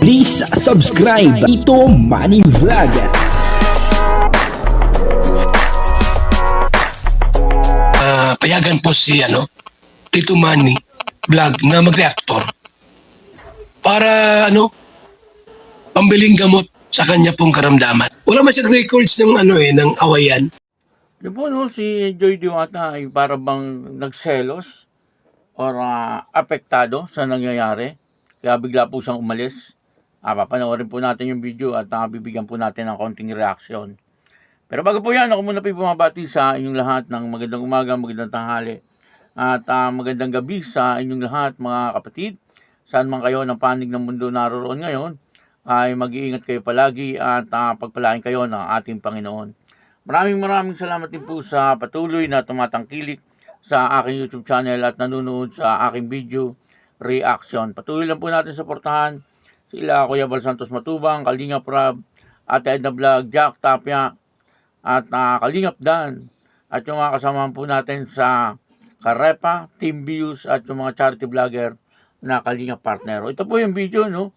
Please subscribe Ito Money Vlog. Ah, payagan po si ano, Tito Manny vlog na mag-reactor para ano, pambiling gamot sa kanya pong karamdaman. Wala man siyang records ng ano eh, ng awayan. Yun po, no, si Joy Diwata ay para bang nagselos or ah, apektado sa nangyayari. Kaya bigla po siyang umalis. Ah, papanoorin po natin yung video at ah, bibigyan po natin ng konting reaksyon. Pero bago po yan, ako muna po bumabati sa inyong lahat ng magandang umaga, magandang tanghali at ah, magandang gabi sa inyong lahat mga kapatid. Saan man kayo ng panig ng mundo naroon ngayon, ay mag-iingat kayo palagi at ah, pagpalain kayo ng ating Panginoon. Maraming maraming salamat din po sa patuloy na tumatangkilik sa aking YouTube channel at nanonood sa aking video reaction. Patuloy lang po natin suportahan sila Kuya Bal Santos Matubang, Kalinga Prab, Ate Edna Vlog, Jack Tapia, at uh, Kalingap Dan. At yung mga kasamahan po natin sa Karepa, Team Views, at yung mga charity vlogger na Kalingap Partner. Ito po yung video, no?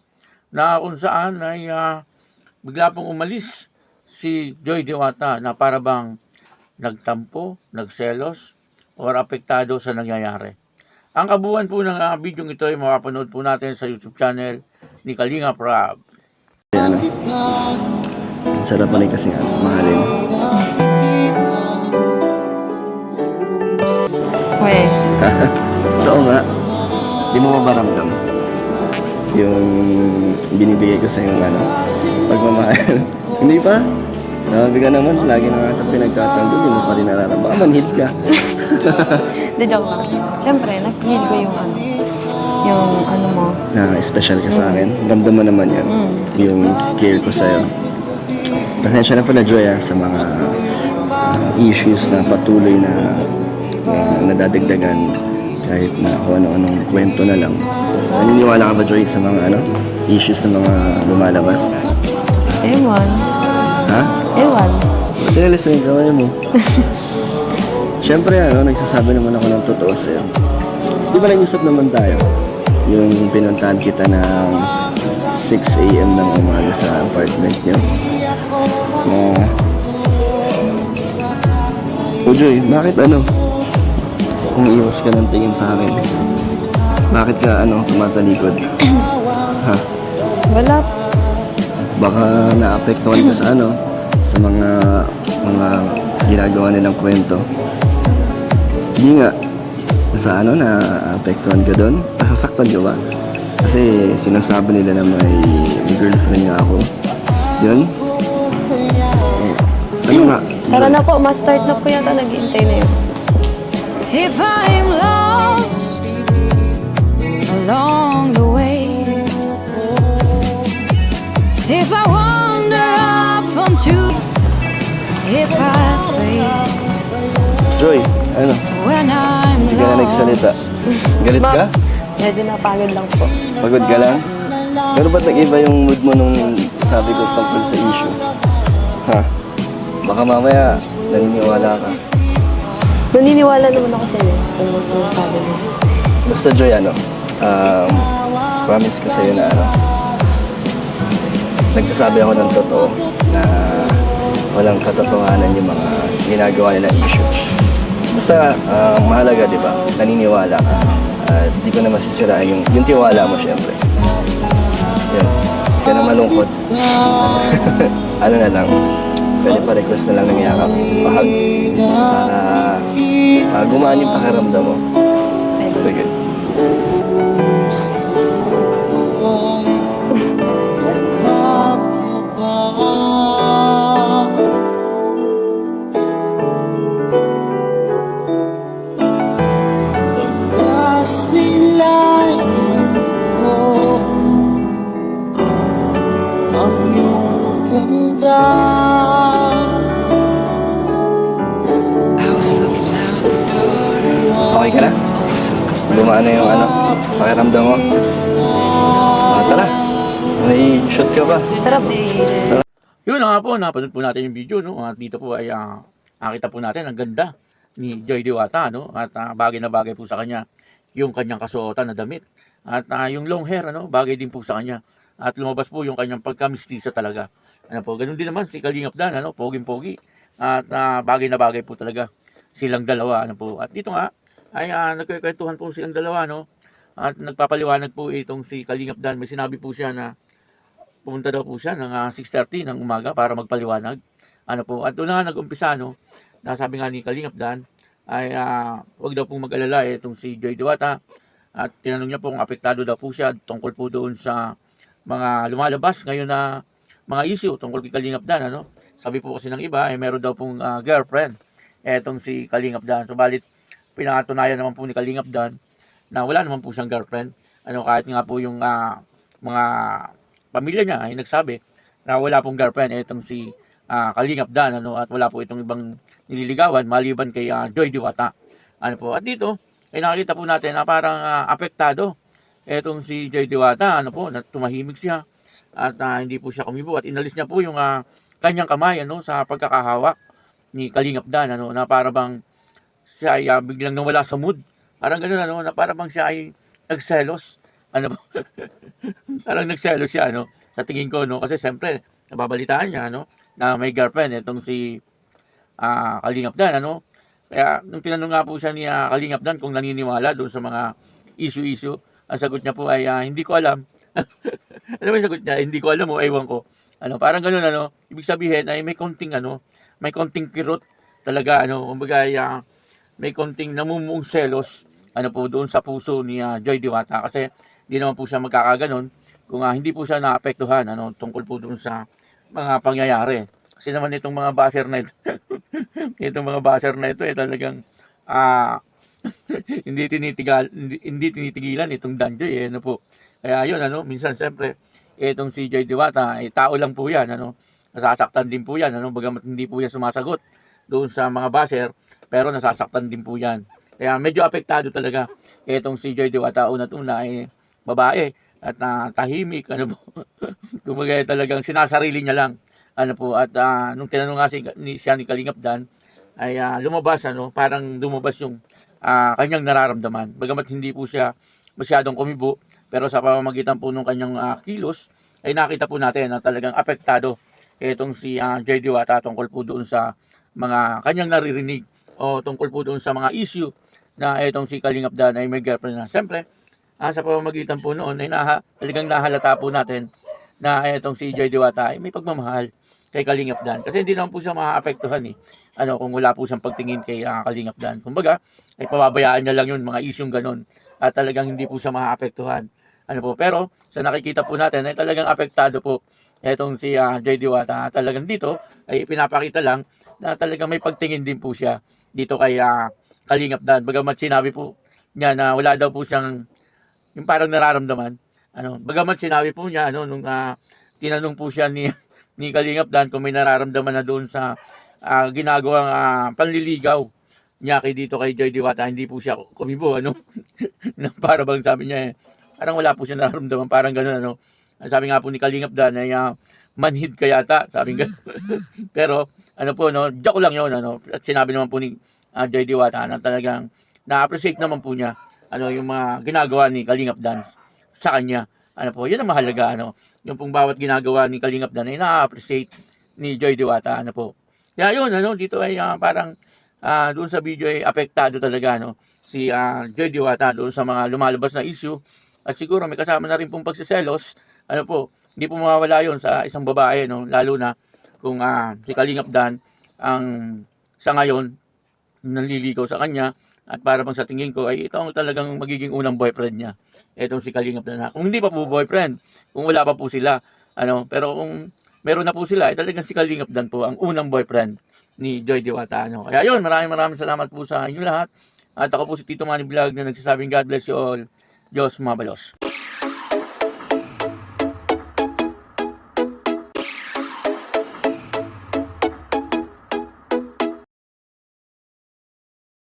Na kung saan ay ah, bigla pong umalis si Joy Diwata na para bang nagtampo, nagselos, or apektado sa nangyayari. Ang kabuuan po ng uh, video ito ay mapapanood po natin sa YouTube channel ni Kalinga Prab. Ano? Ang sarap pa rin kasi ano, mahalin. Weh, Oo nga. Di mo mabaramdam. Yung binibigay ko sa yung ano, pagmamahal. Hindi pa? Ka naman, lagi na ata pinagtatanggol, hindi mo pa rin nararamdaman. Baka manhid ka. di joke lang. Siyempre, nag-feel ko yung ano, yung ano mo. Na special ka sa akin. Ramdam mo naman yan. Mm. Yung care ko sa'yo. Pasensya na pala, Joy, ah, sa mga ah, issues na patuloy na na nadadagdagan kahit na kung ano-anong kwento na lang. Naniniwala ka ba, Joy, sa mga ano issues na mga lumalabas? Ewan. Ha? Ewan. Mo yung kamay mo. Siyempre, ano, nagsasabi naman ako ng totoo sa'yo. Di ba nag-usap naman tayo? Yung pinuntahan kita ng 6 a.m. ng umaga sa apartment niyo. Na... O Joy, bakit ano? Kung iwas ka ng tingin sa akin. Bakit ka ano, tumatalikod? ha? Wala. baka naapektuhan ka sa ano sa mga mga ginagawa nilang kwento hindi nga. Sa ano naapektuhan ka doon? Nasasaktan ka ba? Kasi sinasabi nila na may, may girlfriend nga ako. Yun? Ano nga? Tara na po, ma-start na po yata. Nag-iintay na yun. If I'm lost along the way, if I wander off onto, if I fade Joy ano hindi ka na nagsalita. Galit ka? Medyo napagod lang po. pagod ka lang? Pero ba't nag-iba yung mood mo nung sabi ko tungkol sa issue? Ha? Baka mamaya naniniwala ka. Naniniwala naman ako sa inyo kung ano sabi mo. Basta Joy, ano, um, promise ko sa'yo na ano, nagsasabi ako ng totoo na walang katotohanan yung mga ginagawa nilang issue. Basta uh, mahalaga, di ba? Naniniwala ka. At di ko na masisiraan yung, yung tiwala mo, syempre. Yun. Kaya na malungkot. ano na lang, pwede pa request na lang ng yakap. Pahag. Para uh, gumaan yung pakiramdam mo. Sige. Okay ka na? Gumaan na yung ano, pakiramdam mo. Ah, tara. May shoot ka ba? Tara po. Yun na nga po, napanood po natin yung video, no? At dito po ay ah, nakita po natin ang ganda ni Joy Diwata, no? At ah, bagay na bagay po sa kanya yung kanyang kasuotan na damit. At ah, yung long hair, ano, bagay din po sa kanya. at lumabas po yung kanyang pagkamistisa talaga. Ano po, ganun din naman si Kalingap Dan, ano, poging-pogi. At ah, bagay na bagay po talaga silang dalawa, ano po. At dito nga, ay uh, nagkikwentuhan po silang dalawa, no? At nagpapaliwanag po itong si Kalingap Dan. May sinabi po siya na pumunta daw po siya ng ah, 6.30 ng umaga para magpaliwanag. Ano po, at doon na nag-umpisa, no? Na sabi nga ni Kalingap Dan, ay ah, wag daw pong mag-alala eh, itong si Joy Diwata. At tinanong niya po kung apektado daw po siya tungkol po doon sa mga lumalabas ngayon na mga issue tungkol kay Kalingap Dan. Ano? Sabi po kasi ng iba, ay meron daw pong ah, girlfriend etong si Kalingap Dan. Subalit, pinatunayan naman po ni Kalingap Dan na wala naman po siyang girlfriend. Ano, kahit nga po yung ah, mga pamilya niya ay nagsabi na wala pong girlfriend etong si ah, Kalingap Dan ano at wala po itong ibang nililigawan maliban kay ah, Joy Diwata. Ano po? At dito ay nakikita po natin na parang ah, apektado etong si Joy Diwata ano po na tumahimik siya at ah, hindi po siya kumibo at inalis niya po yung ah, kanyang kamay ano sa pagkakahawak ni Kalingap Dan ano na para bang siya ay ah, biglang nawala sa mood. Parang ganoon ano na para bang siya ay nagselos. Ano parang nagselos siya ano sa tingin ko no kasi siyempre nababalitaan niya no na may girlfriend itong si ah Kalingap Dan ano kaya nung tinanong nga po siya ni ah, Kalingap Dan kung naniniwala doon sa mga issue-issue ang sagot niya po ay ah, hindi ko alam ano ba sagot niya hindi ko alam o ewan ko. Ano parang ganoon ano ibig sabihin ay may konting ano may konting kirot talaga ano kumbaga ah, may konting namumuong selos ano po doon sa puso ni ah, Joy Diwata. Kasi hindi naman po siya magkakaganon kung ah, hindi po siya naapektuhan ano tungkol po doon sa mga pangyayari. Kasi naman itong mga baser na ito itong mga baser na ito eh talagang ah hindi tinitigal hindi, hindi tinitigilan itong Danjoy eh ano po. Kaya yun ano minsan siyempre itong si Joy Diwata eh, tao lang po yan ano. Nasasaktan din po yan ano bagamat hindi po yan sumasagot doon sa mga baser pero nasasaktan din po yan. Kaya medyo apektado talaga itong si Joy Diwata una't una ay babae at ah, tahimik ano po. Kumbaga eh, talagang sinasarili niya lang ano po. At ah, nung tinanong nga si, ni, siya ni Kalingap Dan ay ah, lumabas ano parang lumabas yung ah, kanyang nararamdaman bagamat hindi po siya masyadong kumibo pero sa pamamagitan po ng kanyang ah, kilos ay nakita po natin na talagang apektado itong si uh, Joy Diwata tungkol po doon sa mga kanyang naririnig o tungkol po doon sa mga issue na itong si Kalingap Dan ay may girlfriend na. Siyempre, ah, sa pamamagitan po noon ay naha, talagang nahalata po natin na itong si Joy Diwata ay may pagmamahal kay Kalingap Dan. Kasi hindi naman po siya maapektuhan eh. Ano, kung wala po siyang pagtingin kay ah, Kalingap Dan. Kumbaga, ay pababayaan niya lang yun, mga isyong ganun. At talagang hindi po siya maapektuhan. Ano po, pero sa nakikita po natin ay talagang apektado po etong si ah, Joy Diwata. Talagang dito ay pinapakita lang na talagang may pagtingin din po siya dito kay ah, Kalingap Dan. Bagamat sinabi po niya na wala daw po siyang yung parang nararamdaman. Ano, bagamat sinabi po niya ano nung ah, tinanong po siya ni ni Kalingap Dan kung may nararamdaman na doon sa ah, ginagawang ah, panliligaw niya kay dito kay Joy Diwata, hindi po siya kumibo ano. para bang sabi niya eh, parang wala po siya nararamdaman, parang gano'n ano. Ang Sabi nga po ni Kalingap Dan ay ah, manhid ka yata, sabi nga. Pero ano po no, joke lang 'yon ano. At sinabi naman po ni uh, Joy Diwata na talagang na-appreciate naman po niya ano yung mga ginagawa ni Kalingap Dan sa kanya. Ano po, yun ang mahalaga ano. Yung pong bawat ginagawa ni Kalingap ay na-appreciate ni Joy Diwata ano po. Kaya yun ano, dito ay ah, parang ah, doon sa video ay apektado talaga no si ah, Joy Diwata doon sa mga lumalabas na issue at siguro may kasama na rin pong pagsiselos ano po hindi po mawawala yon sa isang babae no lalo na kung ah, si Kalingap Dan ang sa ngayon nanliligaw sa kanya at para bang sa tingin ko ay ito ang talagang magiging unang boyfriend niya etong si Kalingap Dan kung hindi pa po boyfriend kung wala pa po sila ano pero kung meron na po sila ay talagang si Kalingap Dan po ang unang boyfriend ni Joy Diwata ano. Kaya yun maraming maraming salamat po sa inyo lahat. At ako po si Tito Manny Vlog na nagsasabing God bless you all. Diyos mabalos